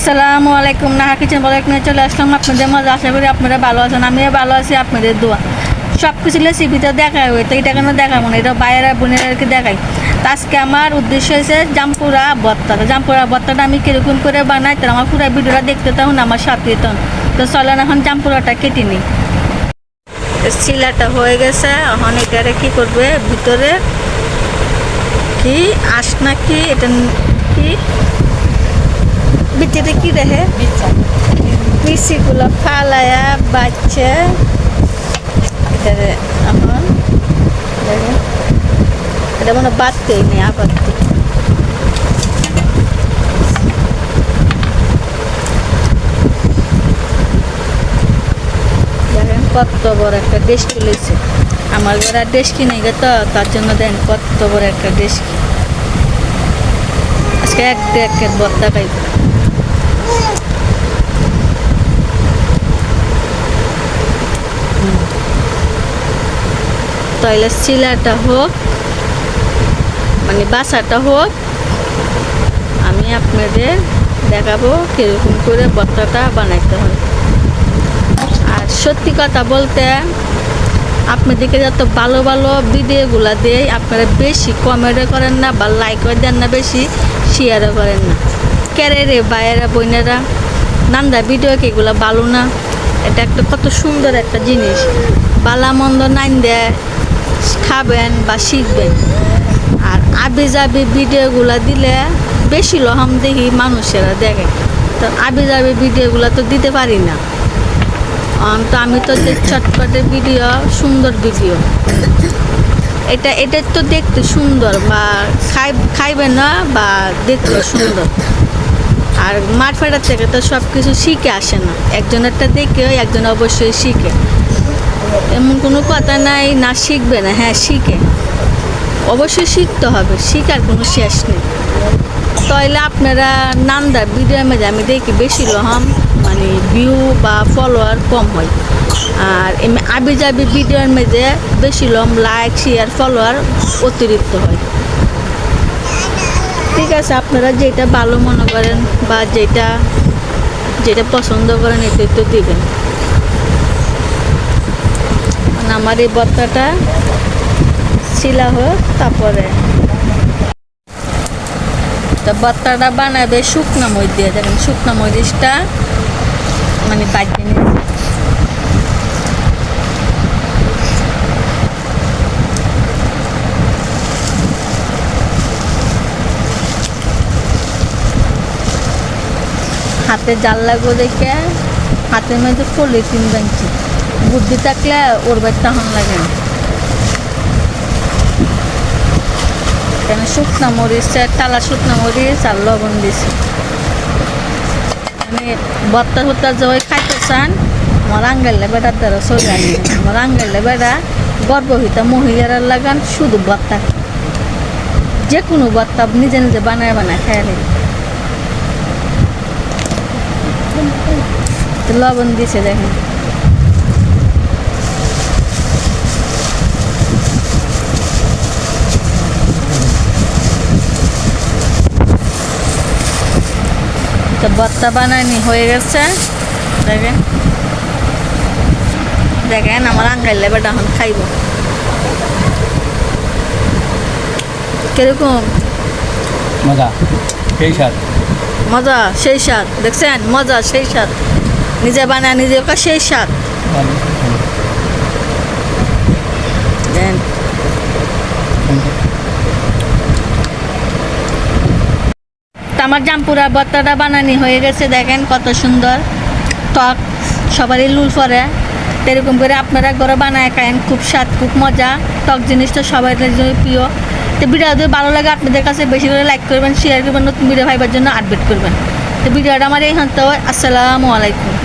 আসসালামু আলাইকুম, নাহা কিচেন বলে এখানে চলে আসলাম। আপনাদের মজা আশা করি আপনারা ভালো আছেন, আমিও ভালো আছি, আপনাদের দোয়া। সব কিছু রেসিপিটা দেখা হয় তো এটা কেন দেখাবো না? এটা বাইরের বোনেরকে দেখাই। তো আজকে আমার উদ্দেশ্য হয়েছে জামপুরা ভর্তা। তো জামপুরা ভর্তাটা আমি কীরকম করে বানাই তো আমার পুরো ভিডিওটা দেখতে তখন আমার সাথে তখন তো চলেন এখন জামপুরাটা কেটে নিই। শিলাটা হয়ে গেছে, এখন এটারে কি করবে? ভিতরে কি আস নাকি? এটা কি? ভিতরে কি রেখে পিসিগুলো ফালায়া বাচ্চা। এটারে এখন দেখেন এটা মনে বাড়তেই নেই আবার কত বড় একটা ডেস্ক তুলেছে আমার ঘরে ডেস্ক কিনে গে তো তার জন্য দেখেন কত বড় একটা ডেস্ক আজকে এক এক এক বত্তা তাইলে চিলাটা হোক মানে বাসাটা হোক, আমি আপনাদের দেখাবো কীরকম করে বত্তাটা বানাইতে হয়। আর সত্যি কথা বলতে, আপনাদেরকে যত ভালো ভালো ভিডিওগুলো দেয় আপনারা বেশি কমেন্টও করেন না বা লাইকও দেন না, বেশি শেয়ারও করেন না। কেরে রে বাইরা বোনেরা নান্দা, ভিডিও এগুলো ভালো না? এটা একটা কত সুন্দর একটা জিনিস। বালা মন্দ নাইন দেয় খাবেন বা শিখবেন। আর আবি যাবি ভিডিওগুলো দিলে বেশি লহম দেখি মানুষেরা দেখে। তো আবি যাবি ভিডিওগুলো তো দিতে পারি না। তো আমি তো চটপটের ভিডিও, সুন্দর ভিডিও। এটা এটা তো দেখতে সুন্দর বা খাই, খাইবে না বা দেখতে সুন্দর। আর মাঠ ফেটার থেকে তো সব কিছু শিখে আসে না। একজনেরটা দেখে একজন অবশ্যই শিখে। এমন কোনো কথা নাই, না শিখবে না হ্যাঁ শিখে। অবশ্যই শিখতে হবে, শিখার কোনো শেষ নেই। তাহলে আপনারা নামদার ভিডিওর মধ্যে আমি দেখি বেশি লহম মানে ভিউ বা ফলোয়ার কম হয়। আর এমনি আবি যাবি ভিডিওর মধ্যে বেশি লম লাইক শেয়ার ফলোয়ার অতিরিক্ত হয়। ঠিক আছে, আপনারা যেটা ভালো মনে করেন বা যেটা যেটা পছন্দ করেন এটাই তো দিবেন। আমার এই বত্তাটা শিলা হোক তারপরে। তো বত্তাটা বানাবে শুকনো মই দিয়ে দেখেন শুকনো মরিচটা মানে বাজিয়ে নিয়েছি। হাতে জাল লাগবো দেখে হাতের মধ্যে পলিথিন বানছি। বুদ্ধি থাকলে ওর বাড়িতে হন লাগে কেন শুকনো মরিচ টালা শুকনো মরিচ আর লবণ দিছি। আমি বত্তা হত্তা জয় খাইতে চান, আমার আঙ্গাইলে বেটার দ্বারা সরে আনি আমার আঙ্গাইলে বেটা গর্ভহিত মহিলার লাগান শুধু বত্তা। যে কোনো বত্তা নিজে নিজে বানায় বানায় খাই লবণ দিছে দেখেন। তো ভর্তা বানানি হয়ে গেছে দেখেন। দেখেন আমার আঙ্গাইলে বেটা এখন খাইব। কীরকম? মজা সেই স্বাদ। মজা সেই স্বাদ দেখছেন? মজা সেই স্বাদ। নিজে বানায়, নিজে কা সেই স্বাদ। আমার জামপুরা ভর্তাটা বানানি হয়ে গেছে, দেখেন কত সুন্দর। টক, সবারই লুল পরে। এরকম করে আপনারা ঘরে বানায় খায়েন, খুব স্বাদ, খুব মজা। টক জিনিসটা সবার জন্য প্রিয়। তো ভিডিও যদি ভালো লাগে, আপনাদের কাছে বেশি করে লাইক করবেন শেয়ার করবেন, নতুন ভিডিও ভাইবার জন্য আপডেট করবেন। তো ভিডিওটা আমার এই হয় আসসালামু আলাইকুম।